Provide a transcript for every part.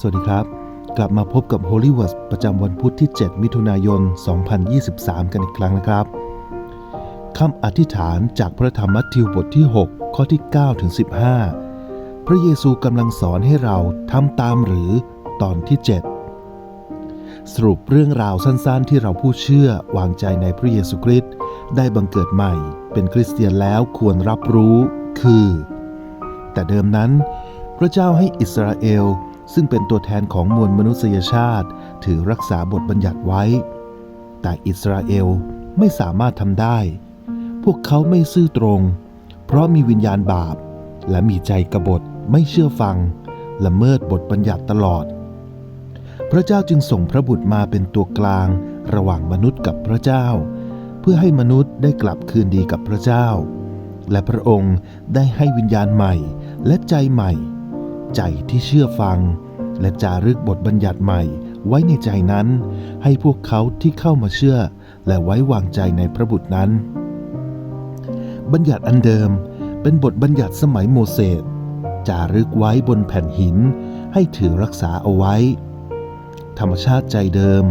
สวัสดีครับ กลับมาพบกับ Holy Words ประจำวันพุธที่ 7 มิถุนายน 2023 กันอีกครั้งนะครับคำอธิษฐานจากพระธรรมมัทธิวบทที่ 6 ข้อที่9ถึง15 พระเยซูกำลังสอนให้เราทำตามหรือตอนที่ 7 สรุปเรื่องราวสั้นๆ ที่เราผู้เชื่อวางใจในพระเยซูคริสต์ได้บังเกิดใหม่ เป็นคริสเตียนแล้วควรรับรู้คือ แต่เดิมนั้น พระเจ้าให้อิสราเอล ซึ่งเป็นตัวแทนของมวลมนุษยชาติ ถือรักษาบทบัญญัติไว้ แต่อิสราเอลไม่สามารถทำได้ พวกเขาไม่ซื่อตรง เพราะมีวิญญาณบาป และมีใจกบฏไม่เชื่อฟัง ละเมิดบทบัญญัติตลอด พระเจ้าจึงส่งพระบุตรมาเป็นตัวกลาง ระหว่างมนุษย์กับพระเจ้า เพื่อให้มนุษย์ได้กลับคืนดีกับพระเจ้า และพระองค์ได้ให้วิญญาณใหม่และใจใหม่ ใจที่เชื่อฟัง และจารึกบทบัญญัติใหม่ไว้ในใจนั้น ให้พวกเขาที่เข้ามาเชื่อ และไว้วางใจในพระบุตรนั้น บัญญัติอันเดิมเป็นบทบัญญัติสมัยโมเสสจารึกไว้บนแผ่นหิน ให้ถือรักษาเอาไว้ ธรรมชาติใจเดิม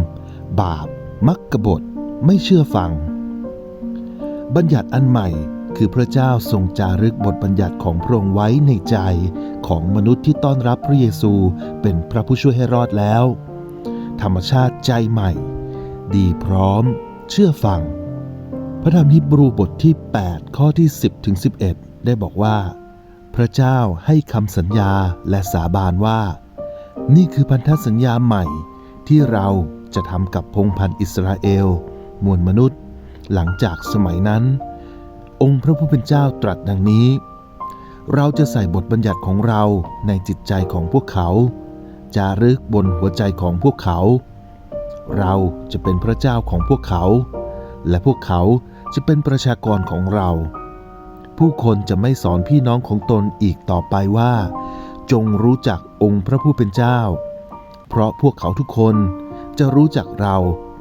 บาป มักกบฏไม่เชื่อฟัง บัญญัติอันใหม่ คือพระเจ้าทรงจารึกบทบัญญัติของพระองค์ไว้ในใจของมนุษย์ที่ต้อนรับพระเยซูเป็นพระผู้ช่วยให้รอดแล้ว ธรรมชาติใจใหม่ ดีพร้อม เชื่อฟัง พระธรรมฮิบรูบทที่ 8 ข้อที่ 10ถึง11 ได้บอกว่า พระเจ้าให้คำสัญญาและสาบานว่า นี่คือพันธสัญญาใหม่ที่เราจะทำกับพงพันธ์อิสราเอล มวลมนุษย์ หลังจากสมัยนั้น องค์พระผู้เป็นเจ้าตรัสดังนี้ เราจะใส่บทบัญญัติของเราในจิตใจของพวกเขา จารึกบนหัวใจของพวกเขา เราจะเป็นพระเจ้าของพวกเขา และพวกเขาจะเป็นประชากรของเรา ผู้คนจะไม่สอนพี่น้องของตนอีกต่อไปว่า จงรู้จักองค์พระผู้เป็นเจ้า เพราะพวกเขาทุกคนจะรู้จักเรา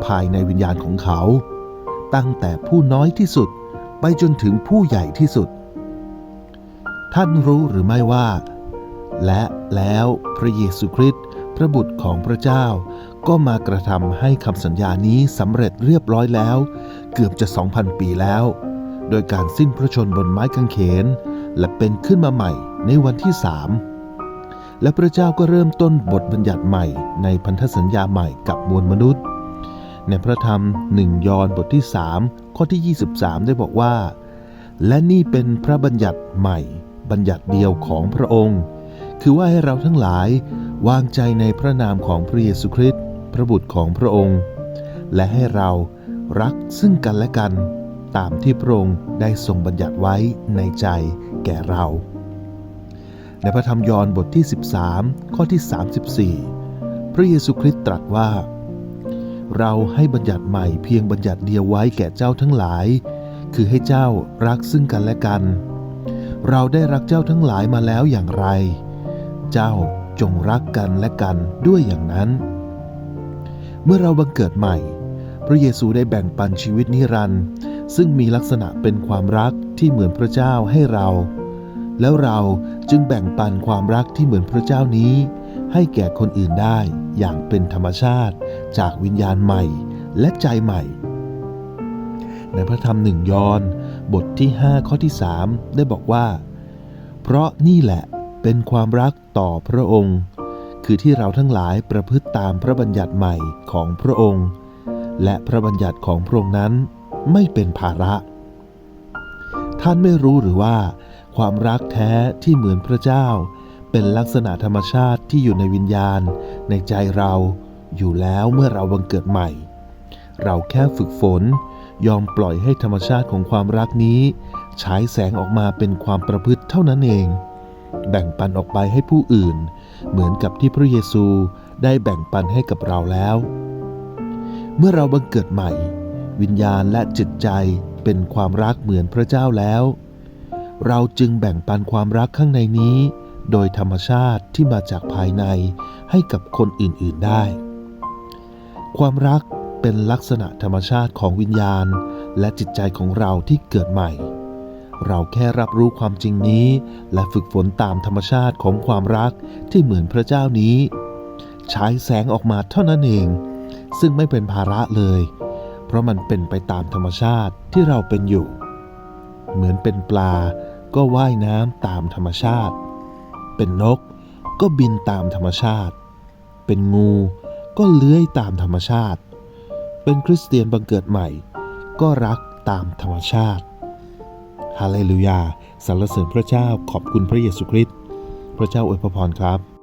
ภายในวิญญาณของเขา ตั้งแต่ผู้น้อยที่สุด ไปจนถึงผู้ใหญ่ที่สุด ท่านรู้หรือไม่ว่า และแล้วพระเยซูคริสต์พระบุตรของพระเจ้า ก็มากระทำให้คำสัญญานี้สำเร็จเรียบร้อยแล้ว เกือบจะ2,000ปีแล้ว โดยการสิ้นพระชนบนไม้กางเขน และเป็นขึ้นมาใหม่ในวันที่สามและพระเจ้าก็เริ่มต้นบทบัญญัติใหม่ในพันธสัญญาใหม่กับมวลมนุษย์ ในพระธรรมหนึ่งยอห์นบทที่ 3 ข้อที่ 23 ได้บอกว่า และนี่เป็นพระบัญญัติใหม่ บัญญัติเดียวของพระองค์ คือว่าให้เราทั้งหลายวางใจในพระนามของพระเยซูคริสต์พระบุตรของพระองค์ และให้เรารักซึ่งกันและกัน ตามที่พระองค์ได้ทรงบัญญัติไว้ในใจแก่เรา ในพระธรรมยอห์นบทที่ 13 ข้อที่ 34 พระเยซูคริสต์ตรัสว่า เราให้บัญญัติใหม่เพียงบัญญัติเดียวไว้แก่เจ้าทั้งหลาย คือให้เจ้ารักซึ่งกันและกัน เราได้รักเจ้าทั้งหลายมาแล้วอย่างไร เจ้าจงรักกันและกันด้วยอย่างนั้น เมื่อเราบังเกิดใหม่ พระเยซูได้แบ่งปันชีวิตนิรันดร์ซึ่งมีลักษณะเป็นความรักที่เหมือนพระเจ้าให้เรา แล้วเราจึงแบ่งปันความรักที่เหมือนพระเจ้านี้ ให้แก่คนอื่นได้อย่างเป็นธรรมชาติจากวิญญาณใหม่และใจใหม่ ในพระธรรมหนึ่งยอน บทที่ 5 ข้อที่ 3 ได้บอกว่า เพราะนี่แหละเป็นความรักต่อพระองค์ คือที่เราทั้งหลายประพฤติตามพระบัญญัติใหม่ของพระองค์ และพระบัญญัติของพระองค์นั้นไม่เป็นภาระ ท่านไม่รู้หรือว่า ความรักแท้ที่เหมือนพระเจ้า เป็นลักษณะธรรมชาติที่อยู่ในวิญญาณ ในใจเราอยู่แล้วเมื่อเราบังเกิดใหม่ เราแค่ฝึกฝน ยอมปล่อยให้ธรรมชาติของความรักนี้ฉายแสงออกมาเป็นความประพฤติเท่านั้นเอง แบ่งปันออกไปให้ผู้อื่น เหมือนกับที่พระเยซูได้แบ่งปันให้กับเราแล้ว เมื่อเราบังเกิดใหม่ วิญญาณและจิตใจเป็นความรักเหมือนพระเจ้าแล้ว เราจึงแบ่งปันความรักข้างในนี้ โดยธรรมชาติที่มาจากภายในให้กับคนอื่นๆได้ ความรักเป็นลักษณะธรรมชาติของวิญญาณ และจิตใจของเราที่เกิดใหม่ เราแค่รับรู้ความจริงนี้ และฝึกฝนตามธรรมชาติของความรักที่เหมือนพระเจ้านี้ฉายแสงออกมาเท่านั้นเอง ซึ่งไม่เป็นภาระเลย เพราะมันเป็นไปตามธรรมชาติที่เราเป็นอยู่ เหมือนเป็นปลาก็ว่ายน้ำตามธรรมชาติ เป็นนกก็บินตามธรรมชาติ เป็นงูก็เลื้อยตามธรรมชาติ เป็นคริสเตียนบังเกิดใหม่ ก็รักตามธรรมชาติ ฮาเลลูยาสรรเสริญพระเจ้าขอบคุณพระเยซูคริสต์พระเจ้าอวยพรครับ